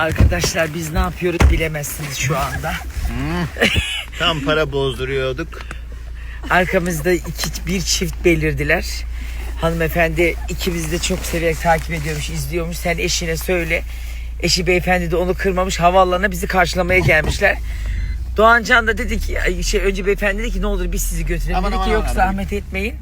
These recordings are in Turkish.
Arkadaşlar biz ne yapıyoruz bilemezsiniz şu anda. Tam para bozduruyorduk. Arkamızda iki, bir çift belirdiler. Hanımefendi ikimizi de çok severek takip ediyormuş, izliyormuş. Sen eşine söyle. Eşi beyefendi de onu kırmamış. Havaalanına bizi karşılamaya gelmişler. Doğancan da dedi ki şey önce beyefendi dedi ki ne olur biz sizi götürelim. Aman, dedi aman, ki yok aman, zahmet etmeyin.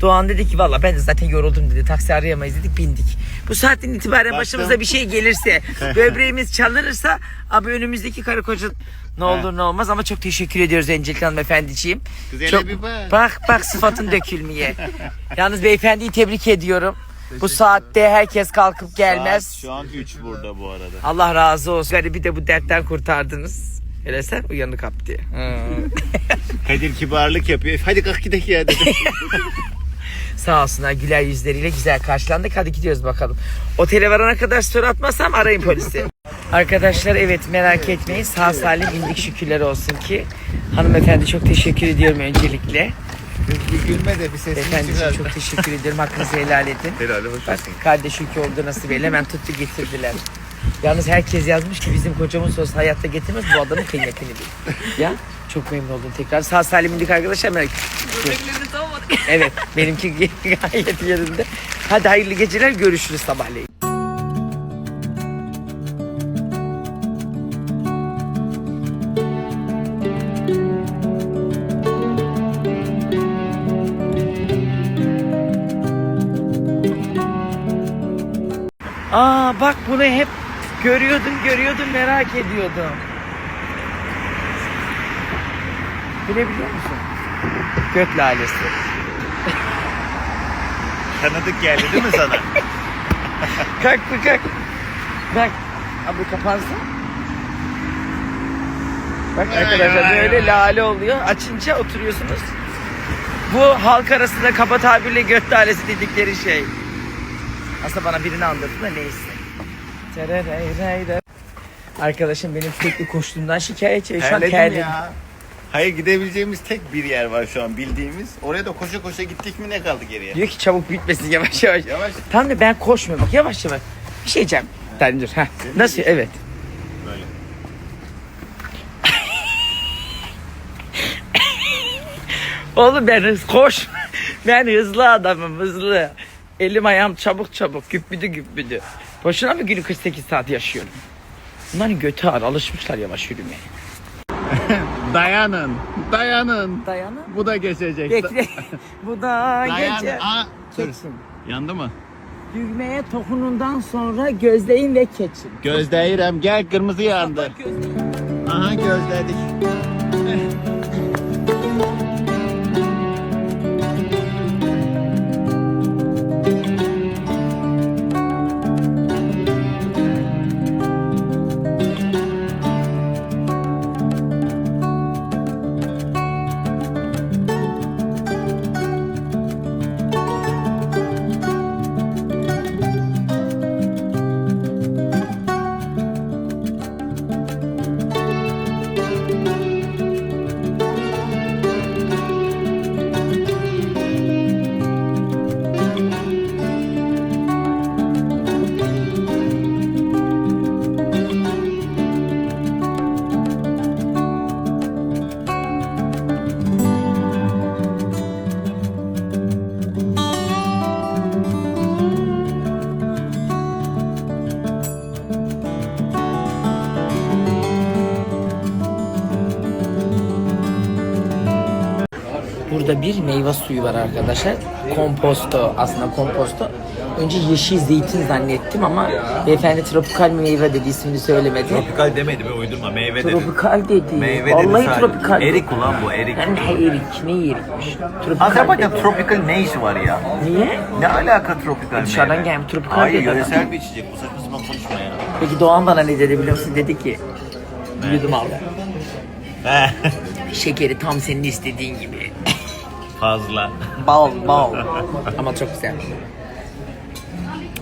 Doğan dedi ki valla ben de zaten yoruldum dedi. Taksi arayamayız dedik bindik. Bu saatten itibaren Baktım. başımıza bir şey gelirse, böbreğimiz çalınırsa abi önümüzdeki karı koca ne olur ne olmaz ama çok teşekkür ediyoruz Encelik Hanımefendiciğim. Hele Çok, bir bak. bak bak sıfatın dökülmeye. Yalnız beyefendiyi tebrik ediyorum. Bu saatte herkes kalkıp gelmez. Saat şu an 3 burada bu arada. Allah razı olsun. Yani bir de bu dertten kurtardınız. Hele sen uyanık kaptı. Kadir kibarlık yapıyor. Hadi kalk gidelim ya dedi. Sağ olsunlar güler yüzleriyle güzel karşılandık. Hadi gidiyoruz bakalım. Otele varana kadar story atmazsam arayın polisi. Arkadaşlar evet merak etmeyin sağ salim indik şükürler olsun ki. Hanımefendi çok teşekkür ediyorum öncelikle. bir gülme de bir sesini Beyefendiciğim çok teşekkür ederim. Hakkınızı helal edin. Helal hoş Bak kardeş ülke oldu nasıl böyle hemen tuttu getirdiler. Yalnız herkes yazmış ki bizim kocamız olsa hayatta getirmez bu adamın kıymetini bil. Ya çok memnun oldum tekrar. Sağ salim indik arkadaşlar. Merak Evet benimki gayet yerinde. Hadi hayırlı geceler görüşürüz sabahleyin. Aa bak bunu hep görüyordum görüyordum merak ediyordum. Bilebiliyor musun? Göt lalesi. Tanıdık geldi değil mi sana? Kalk bir kalk. Bak. Abi kapansın. Bak arkadaşlar böyle lale oluyor. Açınca oturuyorsunuz. Bu halk arasında kaba tabirle göt lalesi dedikleri şey. Aslında bana birini anlattı da neyse. Arkadaşım benim sürekli koştuğumdan şikayetçi. Şu an Terledim terledim. ya. Hayır gidebileceğimiz tek bir yer var şu an bildiğimiz. Oraya da koşa koşa gittik mi ne kaldı geriye? Diyor ki çabuk bitmesin yavaş yavaş. Yavaş. Tamam da ben koşmuyorum. Bak yavaş yavaş. Bir şey diyeceğim. Tamam dur. Heh. Nasıl? Evet. Böyle. Oğlum ben hız koş. Ben hızlı adamım hızlı. Elim ayağım çabuk çabuk güppüdü güppüdü. Boşuna mı günü 48 saat yaşıyorum? Bunların götü ağır alışmışlar yavaş yürümeye. Dayanın. Dayanın. Dayanın. Bu da geçecek. Bekle. Bu da Dayan. gece. Aa, dur. Yandı mı? Düğmeye tokunundan sonra gözleyin ve keçin. Gözde gel kırmızı yandı. Aha gözledik. Burada bir meyve suyu var arkadaşlar. Komposto aslında komposto. Önce yeşil zeytin zannettim ama beyefendi tropikal meyve dedi ismini söylemedi. Tropikal demedi be uydurma meyve dedi. Tropikal dedi. Meyve Vallahi dedi sadece. tropikal. Erik ulan bu erik. Hem de erik. Ne erikmiş? Tropikal Azerbaycan dedi. tropikal ne işi var ya? Niye? Ne alaka tropikal Dışarıdan meyve? gelmiş tropikal Hayır dedi adam. yöresel bir içecek bu saçma sapan konuşma ya. Peki Doğan bana ne dedi biliyor musun? Dedi ki yudum al. Şekeri tam senin istediğin gibi. Fazla. Bal bal. Ama çok güzel.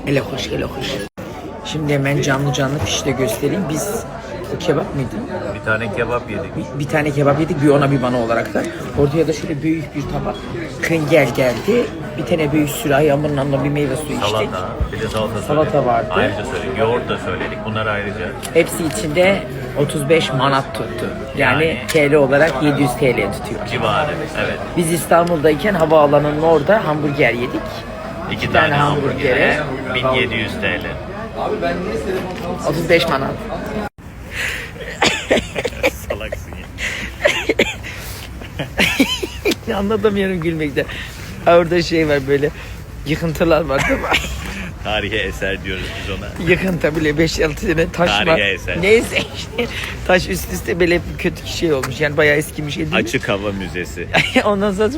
Ele hoş ele hoş. Şimdi hemen canlı canlı pişte göstereyim. Biz bu kebap mıydı? Bir tane kebap yedik. Bir, bir tane kebap yedik bir ona bir bana olarak da. Ortaya da şöyle büyük bir tabak kıngel geldi. Bir tane büyük sürahi hamurun yanında bir meyve suyu içtik. Salata, bir de salata Salata söyledik. vardı. Ayrıca söyledik. Yoğurt da söyledik. Bunlar ayrıca. Hepsi içinde 35 manat tuttu. Yani, Yani- TL olarak 700 TL tutuyor. Civarı. Evet. Biz İstanbul'dayken havaalanının orada hamburger yedik. İki tane tane hamburgere hamburgere 1700 TL. 35 manat. Salaksın ya. Anlatamıyorum gülmekten. Orada şey var böyle yıkıntılar var değil mi? Tarihi eser diyoruz biz ona. Yıkıntı bile 5-6 tane taş Tarihi var. eser. Neyse işte taş üst üste böyle bir kötü şey olmuş. Yani bayağı eskimiş mi? Açık hava müzesi. Ondan sonra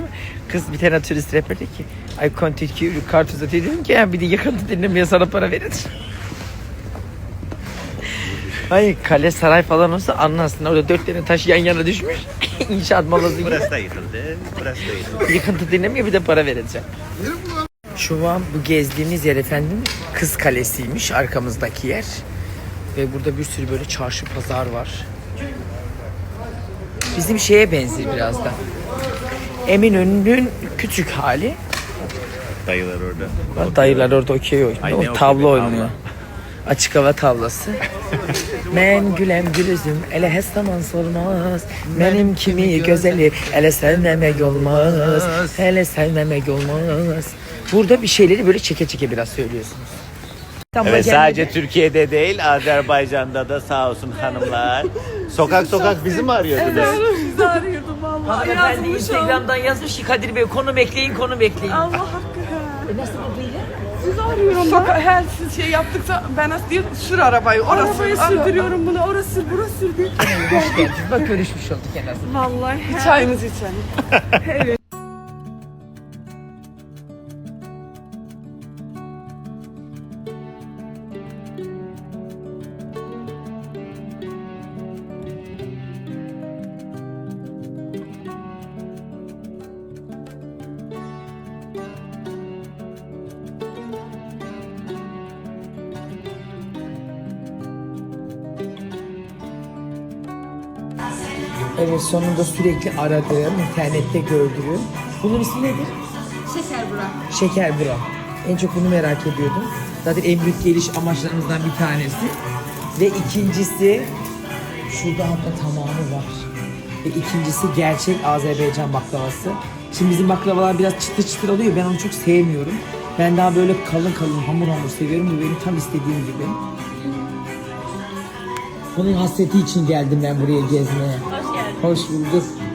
kız bir tane turist rapper dedi ki I contact you kart uzatıyor dedim ki ya bir de yıkıntı dinlemeye sana para verir. Hayır kale saray falan olsa anlarsın orada dört tane taş yan yana düşmüş. İnşaat malazı gibi. Burası da yıkıldı. Burası da yıkıldı. Yıkıntı dinlemiyor bir de para vereceğim. Şu an bu gezdiğimiz yer efendim Kız Kalesi'ymiş arkamızdaki yer. Ve burada bir sürü böyle çarşı pazar var. Bizim şeye benziyor biraz da. Eminönü'nün küçük hali. Dayılar orada. Dayılar orada okey oynuyor. O be, oynuyor. Açık hava tavlası. Men gülem gülüzüm ele hes zaman sormaz. Benim kimi gözeli ele sevmemek olmaz. Hele sevmemek olmaz. Burada bir şeyleri böyle çeke çeke biraz söylüyorsunuz. İstanbul'a Evet sadece Türkiye'de değil Azerbaycan'da da sağ olsun hanımlar. Sokak sokak bizi mi arıyordunuz? Bizi arıyordum vallahi. Hanımefendi. Instagram'dan yazmış ki Kadir Bey konum ekleyin konum ekleyin. Allah hakkı. E nasıl bu? Sizi arıyorum. Soka her siz şey yaptıkça ben nasıl diyeyim sür arabayı. Orası Arabayı sürdürüyorum bunu. Orası sür, burası sür diye. Hoş geldiniz. Bak görüşmüş olduk en azından. Vallahi. Bir çayımızı içelim. Evet sonunda sürekli aradığım, internette gördüğüm. Bunun ismi nedir? Şeker bırak. Şeker bura. En çok bunu merak ediyordum. Zaten en büyük geliş amaçlarımızdan bir tanesi. Ve ikincisi şurada hatta tamamı var. Ve ikincisi gerçek Azerbaycan baklavası. Şimdi bizim baklavalar biraz çıtır çıtır oluyor. Ben onu çok sevmiyorum. Ben daha böyle kalın kalın hamur hamur seviyorum. Bu benim tam istediğim gibi. Bunun hasreti için geldim ben buraya gezmeye. Hoş geldin. Hoş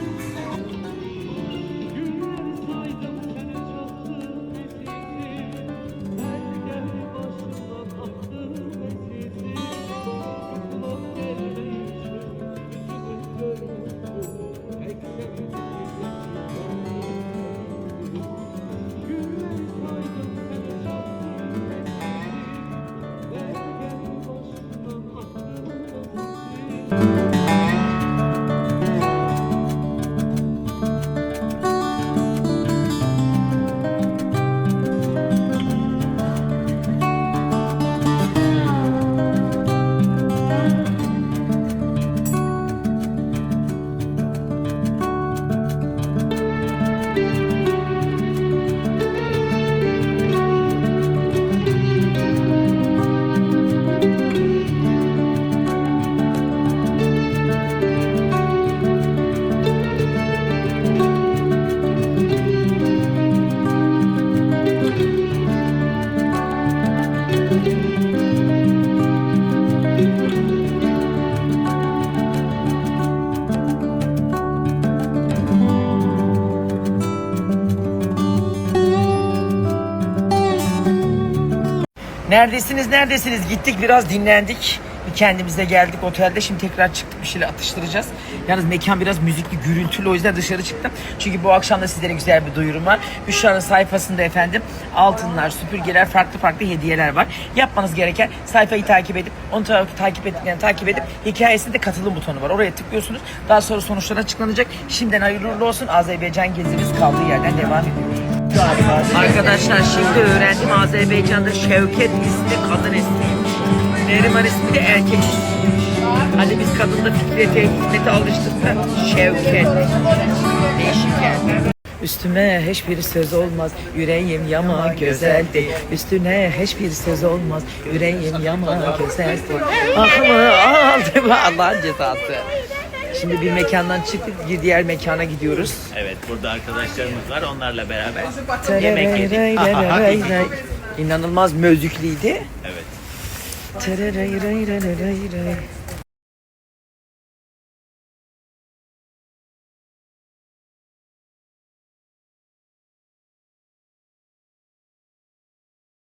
Neredesiniz neredesiniz gittik biraz dinlendik kendimize geldik otelde şimdi tekrar çıktık bir şeyler atıştıracağız. Yalnız mekan biraz müzikli gürültülü o yüzden dışarı çıktım. Çünkü bu akşam da sizlere güzel bir duyurum var. Büşra'nın sayfasında efendim altınlar, süpürgeler, farklı farklı hediyeler var. Yapmanız gereken sayfayı takip edip onu ta- takip ettiklerini takip edip hikayesinde katılım butonu var. Oraya tıklıyorsunuz. Daha sonra sonuçlar açıklanacak. Şimdiden hayırlı olsun. Azerbaycan gezimiz kaldığı yerden devam ediyor. Arkadaşlar şimdi öğrendim Azerbaycan'da Şevket ismi kadın ismiymiş. Neriman ismi de erkek ismiymiş. Hadi biz kadında Fikret'e, Hikmet'e alıştık da Şevket. Değişik yani. Üstüme hiçbir söz olmaz yüreğim yama güzel değil Üstüne hiçbir söz olmaz yüreğim yama güzel değil Aklımı aldı Allah'ın cezası Şimdi bir mekandan çıktık bir diğer mekana gidiyoruz Evet burada arkadaşlarımız var onlarla beraber yemek yedik. İnanılmaz müzikliydi. evet.